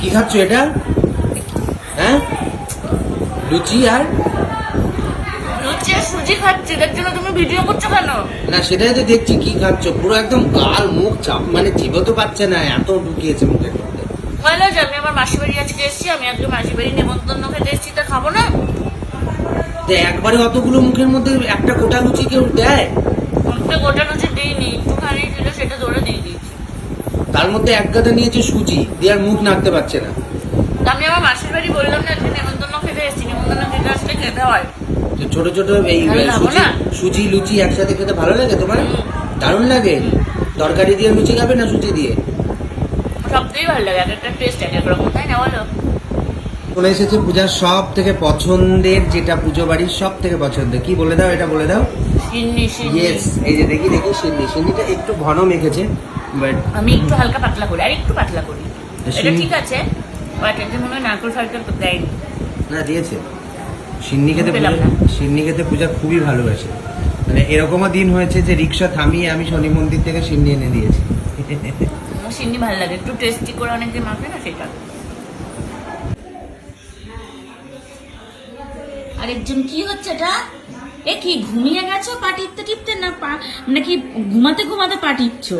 কি খাচ্ছ এটা? হ্যাঁ? লুচি আর? লুচি আর সুজি খাচ্ছি তার জন্য তুমি ভিডিও করছ কেন? না সেটাই তো দেখছি কি খাচ্ছ? পুরো একদম গাল মুখ চাপ মানে তো পাচ্ছে না এত ঢুকিয়েছে যে আমি আমার মাসি বাড়ি আজকে এসেছি আমি আজকে মাসি বাড়ি নেমন্তন্ন খেতে এসেছি তা খাব না? একবারে অতগুলো মুখের মধ্যে একটা গোটা লুচি কেউ দেয়? গোটা লুচি দিইনি একটুখানি ছিল সেটা ধরে দিয়েছি তার মধ্যে এক গাদা নিয়েছে সুজি দিয়ে আর মুখ নাড়তে পারছে না। আমি আমার মাসির বাড়ি বললাম না আজকে নেমন্তন্ন খেতে এসেছি নেমন্তন্ন খেতে আসলে খেতে হয়। তো ছোট ছোট এই সুজি সুজি লুচি একসাথে খেতে ভালো লাগে তোমার। দারুণ লাগে। তরকারি দিয়ে লুচি খাবে না সুজি দিয়ে? সবথেকে ভালো লাগে এক একটা টেস্ট এক এক রকম তাই না বলো? চলে এসেছে পূজার সব থেকে পছন্দের যেটা পুজো বাড়ির সব থেকে পছন্দের। কি বলে দাও এটা বলে দাও। সিন্নি সিন্নি ইয়েস এই যে দেখি দেখি সিন্নি সিন্নিটা একটু ঘন মেখেছে বাট আমি একটু হালকা পাতলা করি আর একটু পাতলা করি। এটা ঠিক আছে বাট এতে মনে হয় নারকল ফারকল তো দেয়নি। না দিয়েছে। সিন্নি খেতে পূজা-। সিন্নি খেতে পূজা খুবই ভালোবাসে। মানে এরকমও দিন হয়েছে যে রিক্সা থামিয়ে আমি শনি মন্দির থেকে সিন্নি এনে দিয়েছি। আমার সিন্নি ভালো লাগে একটু টেস্টি করে মাখে না সেটা। আরেকজন কি হচ্ছে এটা? এ কি ঘুমিয়ে গেছো? পা টিপতে টিপতে না পা নাকি ঘুমাতে ঘুমাতে পা টিপছো?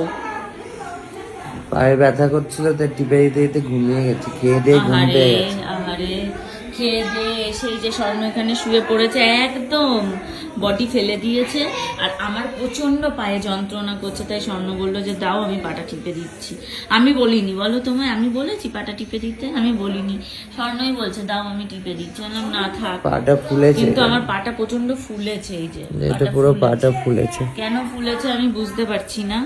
পায়ে ব্যথা করছিল তাই টিপে দিতে দিতে ঘুমিয়ে গেছি। খেয়ে দিয়ে ঘুম পেয়ে গেছে। আহারে। খেয়ে দিয়ে সেই যে স্বর্ণ এখানে শুয়ে পড়েছে একদম বডি ফেলে দিয়েছে। আর আমার প্রচণ্ড পায়ে যন্ত্রণা করছে তাই স্বর্ণ বলল যে দাও আমি পাটা টিপে দিচ্ছি। আমি বলিনি বলো তোমায় আমি বলেছি পাটা টিপে দিতে? আমি বলিনি। স্বর্ণই বলছে দাও আমি টিপে দিচ্ছি। বললাম না থাক। পাটা ফুলেছে কিন্তু আমার পাটা প্রচণ্ড ফুলেছে এই যে এটা পুরো পাটা ফুলেছে। কেন ফুলেছে আমি বুঝতে পারছি না।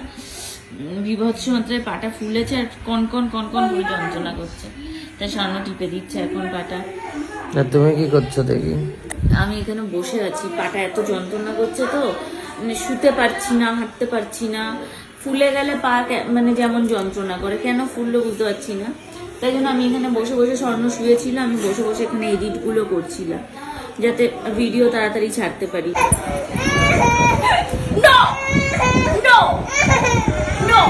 বিভৎস মাত্রায় পাটা ফুলেছে আর কন কন কন কন করে যন্ত্রণা করছে। তাই স্বর্ণ টিপে দিচ্ছে এখন পাটা। আর তুমি কি করছ দেখি? আমি এখানে বসে আছি। পাটা এত যন্ত্রণা করছে তো মানে শুতে পারছি না হাঁটতে পারছি না। ফুলে গেলে পা মানে যেমন যন্ত্রণা করে কেন ফুললো বুঝতে পারছি না। তাই জন্য আমি এখানে বসে বসে স্বর্ণ শুয়েছিলাম আমি বসে বসে এখানে এডিটগুলো করছিলাম, যাতে ভিডিও তাড়াতাড়ি ছাড়তে পারি No! No! No!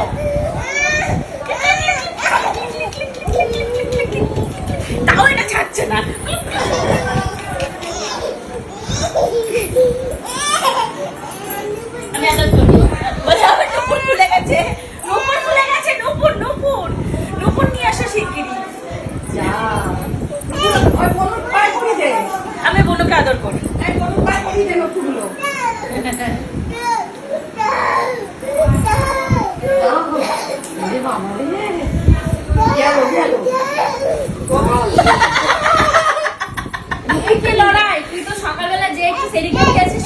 আমি বনুকে আদর করি। লড়াই? তুই তো সকালবেলা যে একটু সেরিকে গেছে